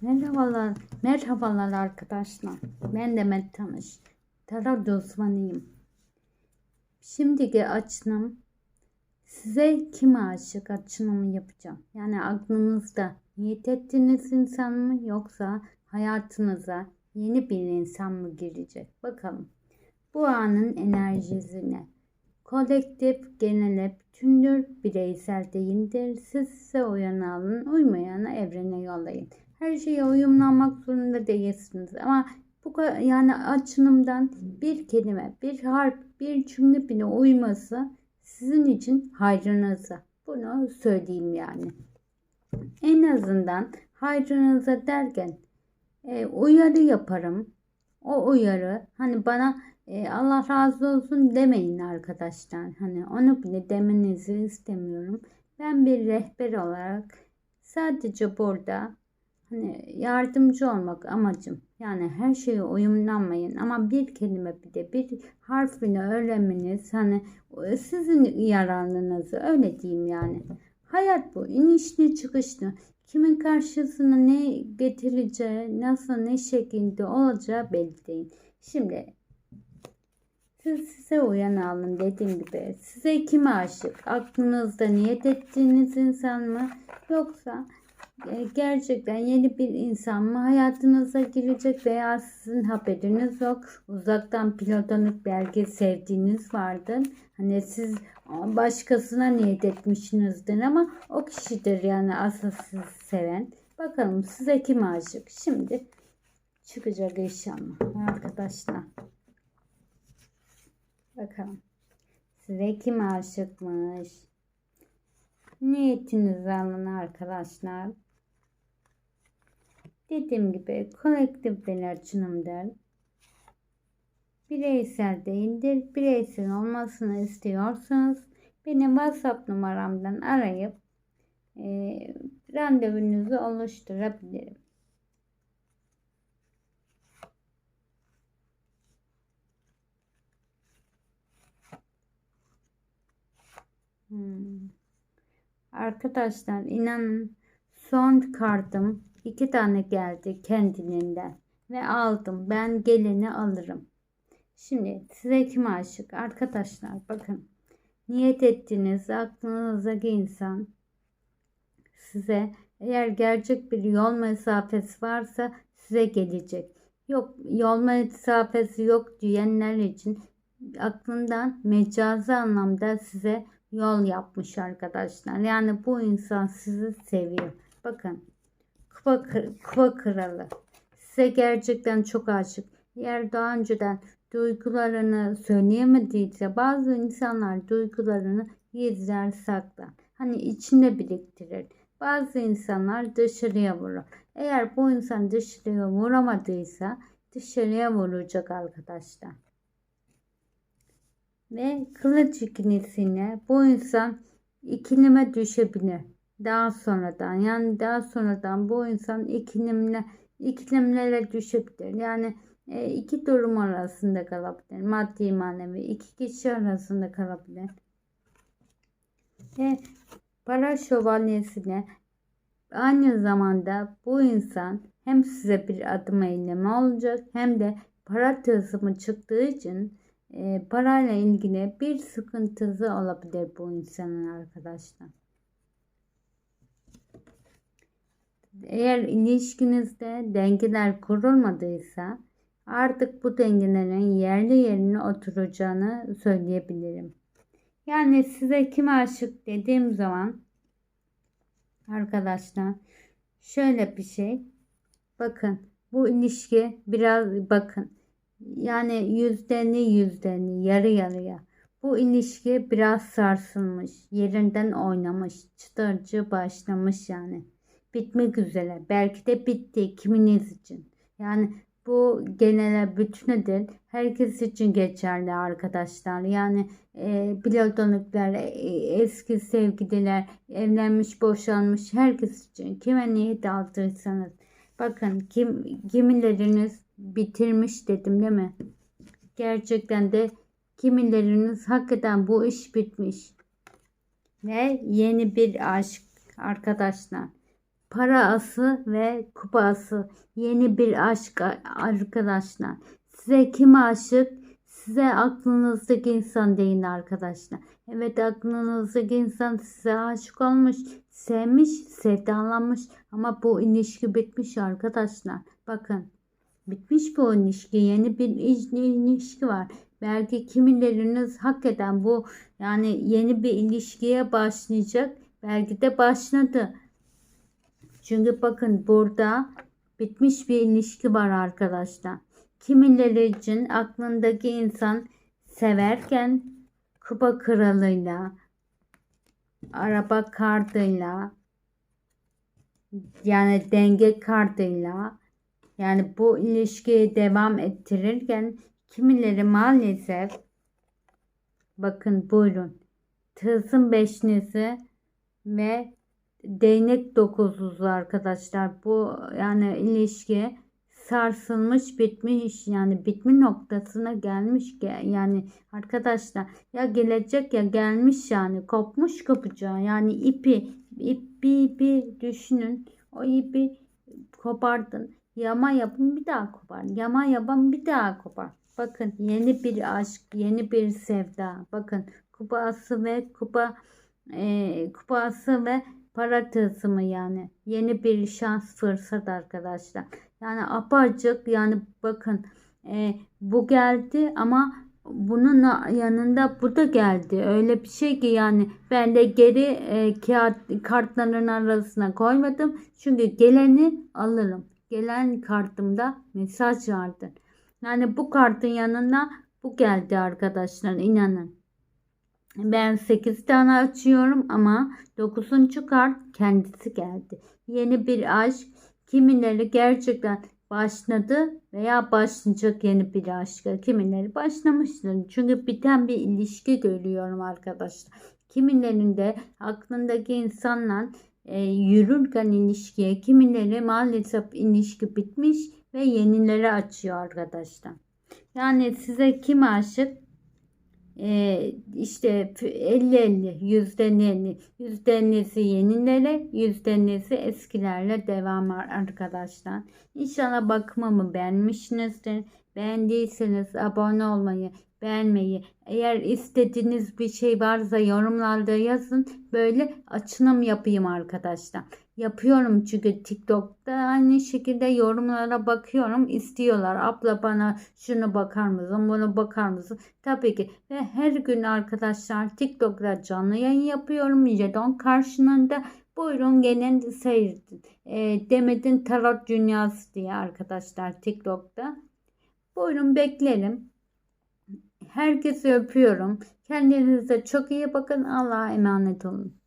Merhabalar, merhabalar arkadaşlar. Ben Demet Tanış. Tarot uzmanıyım. Şimdiki açılım size kim aşık açılımı yapacağım. Yani aklınızda niyet ettiğiniz insan mı yoksa hayatınıza yeni bir insan mı girecek? Bakalım. Bu anın enerjisi ne? Kolektif, genele, bütündür, bireysel değildir. Siz size uyanı alın, uymayanı evrene yollayın. Her şeye uyumlanmak zorunda değilsiniz ama bu yani açınımdan bir kelime, bir harf, bir cümle bile uyması sizin için hayrınıza. Bunu söyleyeyim yani. En azından hayrınıza derken e, uyarı yaparım. O uyarı hani bana e, Allah razı olsun demeyin arkadaşlar. Hani onu bile demenizi istemiyorum. Ben bir rehber olarak sadece burada hani yardımcı olmak amacım. Yani her şeye uyumlanmayın ama bir kelime bile bir harfini öğrenmeniz hani sizin yararınızı öyle diyeyim yani. Hayat bu. inişli çıkışlı. Kimin karşısına ne getireceği, nasıl ne şekilde olacağı belli değil. Şimdi siz size uyan alın dediğim gibi. Size kim aşık? Aklınızda niyet ettiğiniz insan mı? Yoksa gerçekten yeni bir insan mı hayatınıza girecek veya sizin haberiniz yok. Uzaktan platonik belki sevdiğiniz vardır. Hani siz başkasına niyet etmişsinizdir ama o kişidir yani asıl sizi seven. Bakalım size kim aşık? Şimdi çıkacak inşallah arkadaşlar. Bakalım. Size kim aşıkmış? Niyetinizi alın arkadaşlar. Dediğim gibi kolektif bir açınımdır. Bireysel değildir. Bireysel olmasını istiyorsanız beni WhatsApp numaramdan arayıp e, randevunuzu oluşturabilirim. Hmm. Arkadaşlar inanın son kartım iki tane geldi kendiliğinden ve aldım. Ben geleni alırım. Şimdi size kim aşık? Arkadaşlar bakın. Niyet ettiğiniz aklınızdaki insan size eğer gerçek bir yol mesafesi varsa size gelecek. Yok yol mesafesi yok diyenler için aklından mecazi anlamda size yol yapmış arkadaşlar. Yani bu insan sizi seviyor. Bakın kupa, kupa kralı size gerçekten çok aşık. Eğer daha önceden duygularını söyleyemediyse bazı insanlar duygularını gizler saklar. Hani içinde biriktirir. Bazı insanlar dışarıya vurur. Eğer bu insan dışarıya vuramadıysa dışarıya vuracak arkadaşlar. Ve kılıç ikilisine bu insan ikilime düşebilir. Daha sonradan yani daha sonradan bu insan ikilimle ikilimlere düşebilir. Yani e, iki durum arasında kalabilir. Maddi manevi iki kişi arasında kalabilir. Ve para şövalyesine aynı zamanda bu insan hem size bir adım eylemi olacak hem de para tılsımı çıktığı için e, parayla ilgili bir sıkıntısı olabilir bu insanın arkadaşlar. Eğer ilişkinizde dengeler kurulmadıysa artık bu dengelerin yerli yerine oturacağını söyleyebilirim. Yani size kim aşık dediğim zaman arkadaşlar şöyle bir şey. Bakın bu ilişki biraz bakın yani yüzdeni yüzdeni yarı yarıya. Bu ilişki biraz sarsılmış, yerinden oynamış, çıtırcı başlamış yani. Bitmek üzere. Belki de bitti kiminiz için. Yani bu genele bütüne herkes için geçerli arkadaşlar. Yani e, platonikler, e, eski sevgililer, evlenmiş, boşanmış herkes için. Kime niyet aldıysanız. Bakın kim kimileriniz bitirmiş dedim değil mi? Gerçekten de kimileriniz hakikaten bu iş bitmiş. Ve yeni bir aşk arkadaşlar. Para ası ve kupa ası. Yeni bir aşk arkadaşlar. Size kim aşık? Size aklınızdaki insan deyin arkadaşlar. Evet aklınızdaki insan size aşık olmuş, sevmiş, sevdalanmış ama bu ilişki bitmiş arkadaşlar. Bakın bitmiş bu ilişki. Yeni bir iş- ilişki var. Belki kimileriniz hakikaten bu yani yeni bir ilişkiye başlayacak. Belki de başladı. Çünkü bakın burada bitmiş bir ilişki var arkadaşlar. Kimileri için aklındaki insan severken kupa kralıyla, araba kartıyla, yani denge kartıyla, yani bu ilişkiyi devam ettirirken kimileri maalesef bakın buyurun tılsım beşlisi ve değnek dokuzlusu arkadaşlar. Bu yani ilişki sarsılmış bitmiş yani bitme noktasına gelmiş ge- yani arkadaşlar ya gelecek ya gelmiş yani kopmuş kopacağı yani ipi ipi ipi düşünün o ipi kopardın yama yapın bir daha kopar yama yapın bir daha kopar bakın yeni bir aşk yeni bir sevda bakın kupası ve kupa e, kupası ve para tılsımı yani yeni bir şans fırsat arkadaşlar yani apaçık yani bakın e, bu geldi ama bunun yanında bu da geldi. Öyle bir şey ki yani ben de geri e, kağıt kartların arasına koymadım. Çünkü geleni alırım. Gelen kartımda mesaj vardır. Yani bu kartın yanına bu geldi arkadaşlar inanın. Ben 8 tane açıyorum ama 9. kart kendisi geldi. Yeni bir aşk kimileri gerçekten başladı veya başlayacak yeni bir aşka. Kimileri başlamıştır. Çünkü biten bir ilişki görüyorum arkadaşlar. Kimilerinde aklındaki insanla e, yürürken ilişkiye, kimileri maalesef ilişki bitmiş ve yenileri açıyor arkadaşlar. Yani size kim aşık? Ee, işte 50-50 yüzde neli yüzde nesi yenilere yüzde nesi eskilerle devam ar- arkadaşlar. İnşallah bakımımı beğenmişsinizdir. Beğendiyseniz abone olmayı, beğenmeyi, eğer istediğiniz bir şey varsa yorumlarda yazın. Böyle açılım yapayım arkadaşlar. Yapıyorum çünkü TikTok'ta aynı şekilde yorumlara bakıyorum. istiyorlar. Abla bana şunu bakar mısın, bunu bakar mısın? Tabii ki. Ve her gün arkadaşlar TikTok'ta canlı yayın yapıyorum. Jedon karşılığında buyurun gelin seyredin. E, Demet'in Tarot Dünyası diye arkadaşlar TikTok'ta. Buyurun beklerim. Herkesi öpüyorum. Kendinize çok iyi bakın. Allah'a emanet olun.